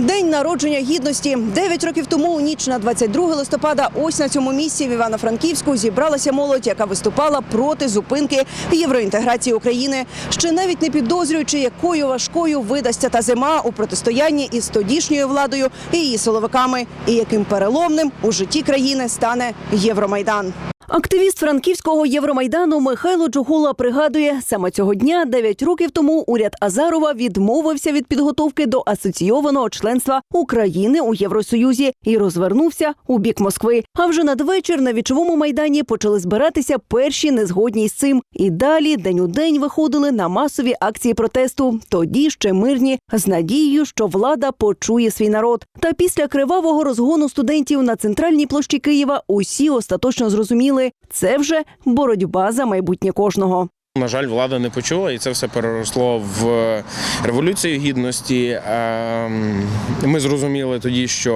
День народження гідності. Дев'ять років тому, у ніч на 22 листопада, ось на цьому місці в Івано-Франківську зібралася молодь, яка виступала проти зупинки євроінтеграції України. Ще навіть не підозрюючи, якою важкою видасться та зима у протистоянні із тодішньою владою і її силовиками, і яким переломним у житті країни стане Євромайдан. Активіст франківського Євромайдану Михайло Джугула пригадує, саме цього дня, 9 років тому, уряд Азарова відмовився від підготовки до асоційованого членства України у Євросоюзі і розвернувся у бік Москви. А вже надвечір на вічовому майдані почали збиратися перші незгодні з цим. І далі день у день виходили на масові акції протесту. Тоді ще мирні з надією, що влада почує свій народ. Та після кривавого розгону студентів на центральній площі Києва усі остаточно зрозуміли, це вже боротьба за майбутнє кожного. На жаль, влада не почула, і це все переросло в революцію гідності. Ем, Ми зрозуміли тоді, що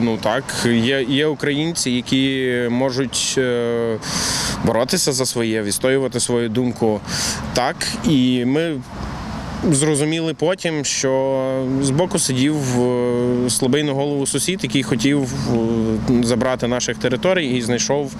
ну так є, є українці, які можуть е, боротися за своє, відстоювати свою думку. Так, і ми. Зрозуміли потім, що збоку сидів е, слабий на голову сусід, який хотів е, забрати наших територій і знайшов е,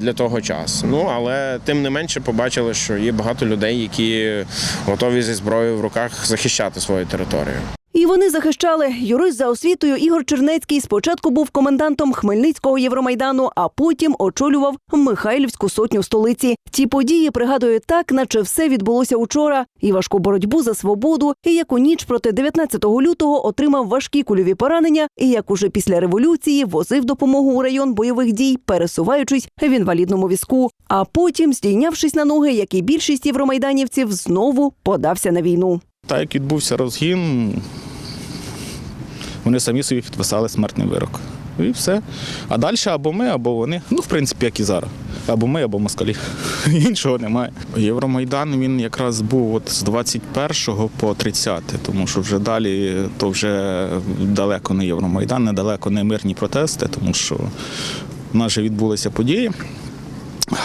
для того часу. Ну але тим не менше побачили, що є багато людей, які готові зі зброєю в руках захищати свою територію. І вони захищали. Юрист за освітою Ігор Чернецький спочатку був комендантом Хмельницького Євромайдану, а потім очолював Михайлівську сотню столиці. Ті події пригадує так, наче все відбулося учора. І важку боротьбу за свободу, і як у ніч проти 19 лютого отримав важкі кульові поранення, і як уже після революції возив допомогу у район бойових дій, пересуваючись в інвалідному візку. А потім, здійнявшись на ноги, як і більшість євромайданівців, знову подався на війну. Так як відбувся розгін, вони самі собі підписали смертний вирок. І все. А далі або ми, або вони. Ну, в принципі, як і зараз. Або ми, або москалі. Іншого немає. Євромайдан він якраз був от з 21 по 30, тому що вже далі то вже далеко не Євромайдан, недалеко не мирні протести, тому що в нас же відбулися події.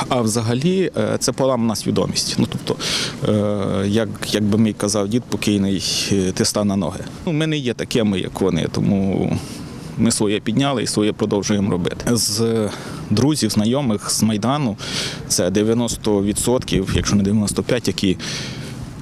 А взагалі е, це поламана свідомість. Ну тобто, е, як, як би мій казав дід покійний, е, ти ста на ноги. Ну, ми не є такими, як вони, тому ми своє підняли і своє продовжуємо робити. З друзів, знайомих з Майдану це 90%, якщо не 95%, які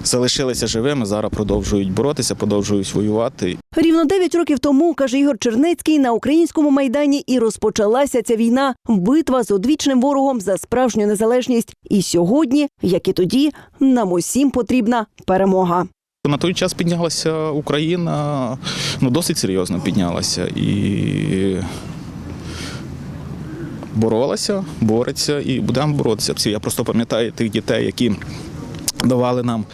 залишилися живими, зараз продовжують боротися, продовжують воювати. Рівно 9 років тому, каже Ігор Чернецький, на українському майдані і розпочалася ця війна, битва з одвічним ворогом за справжню незалежність. І сьогодні, як і тоді, нам усім потрібна перемога. На той час піднялася Україна, ну досить серйозно піднялася і боролася, бореться і будемо боротися. Я просто пам'ятаю тих дітей, які давали нам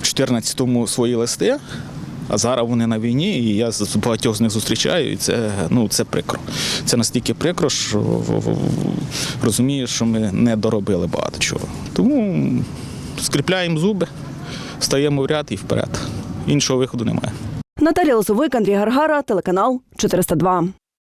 в 14-му свої листи. А зараз вони на війні, і я з багатьох з них зустрічаю, і це, ну, це прикро. Це настільки прикро, що розумію, що ми не доробили багато чого. Тому скріпляємо зуби, стаємо в ряд і вперед. Іншого виходу немає. Наталія Лозовик, Андрій Гаргара, телеканал 402.